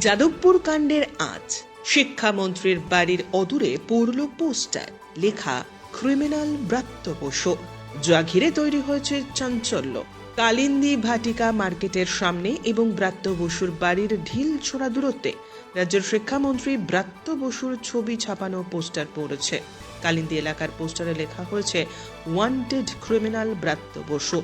যাদবপুর কাণ্ডের আজ শিক্ষামন্ত্রীর বাড়ির অদূরে পড়ল পোস্টার। লেখা, ক্রিমিনাল ব্রাত্য বসু যা ঘিরে তৈরি হয়েছে চাঞ্চল্য। কালিন্দি ভাটিকা মার্কেটের সামনে এবং ব্রাত্য বসুর বাড়ির ঢিল ছোড়া দূরত্বে রাজ্যের শিক্ষামন্ত্রী ব্রাত্য বসুর ছবি ছাপানো পোস্টার পড়েছে। কালিন্দি এলাকার পোস্টারে লেখা হয়েছে, ওয়ান্টেড ক্রিমিনাল ব্রাত্য বসু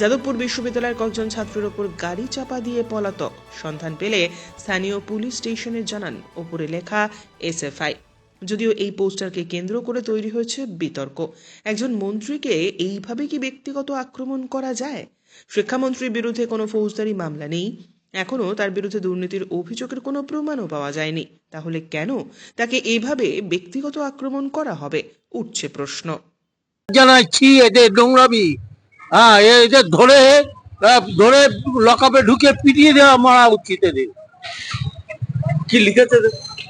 যাদবপুর বিশ্ববিদ্যালয়ের কয়েকজন ছাত্রের ওপর গাড়ি চাপা দিয়ে পলাতক। সন্ধান পেলে স্থানীয় পুলিশ স্টেশনে জানান, ওপরে লেখা এসএফআই। যদিও এই পোস্টারকে কেন্দ্র করে তৈরি হয়েছে বিতর্ক। একজন মন্ত্রীকে এইভাবে কি ব্যক্তিগত আক্রমণ করা যায়? শিক্ষামন্ত্রীর বিরুদ্ধে কোনো ফৌজদারি মামলা নেই। এখনও তার বিরুদ্ধে দুর্নীতির অভিযোগের কোনো প্রমাণও পাওয়া যায়নি। তাহলে কেন তাকে এইভাবে ব্যক্তিগত আক্রমণ করা হবে? উঠছে প্রশ্ন। জানাচ্ছি এদের নোংরামি। হ্যাঁ এদের ধরে আহ, ধরে লকাপে ঢুকে পিটিয়ে দেওয়া মারা উচিত এদের। কি লিখেছে?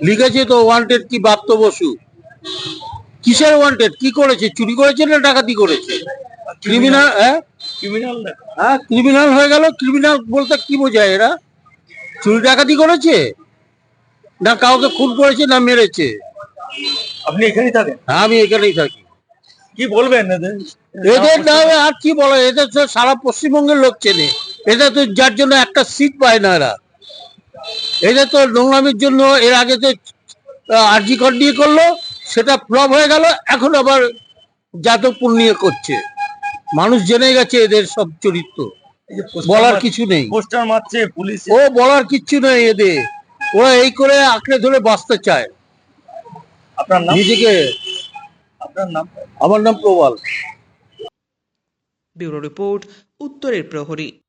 লিখেছে তো ওয়ান্টেড কি বাপ্ত বসু। কিসের ওয়ান্টেড কি করেছে? চুরি করেছে না ডাকাতি করেছে? ক্রিমিনাল হ্যাঁ? ক্রিমিনাল হ্যাঁ ক্রিমিনাল হয়ে গেল। ক্রিমিনাল বলতে কি বোঝায় এরা? চুরি ডাকাতি করেছে? না কাউকে খুন করেছে না মেরেছে? আপনি এখানেই থাকেন? হ্যাঁ আমি এখানেই থাকি। কি বলবেন এদের? এদের নামে আর কি বলে এদের তো সারা পশ্চিমবঙ্গের লোক চেনে। এদের তো যার জন্য একটা সিট পায় না এরা। এদের তো নোংরামির জন্য এর আগে তো আরজি কর নিয়ে করল সেটা ফ্লপ হয়ে গেল এখন আবার যাদবপুর নিয়ে করছে। মানুষ জেনে গেছে এদের সব চরিত্র। বলার কিছু নেই। পোস্টার মারছে পুলিশ ও বলার কিছু নেই এদের। ওরা এই করে আঁকড়ে ধরে বাঁচতে চায়। আপনার নাম? নিজেকে আপনার নাম আমার নাম প্রবাল। ব্যুরো রিপোর্ট উত্তরের প্রহরী।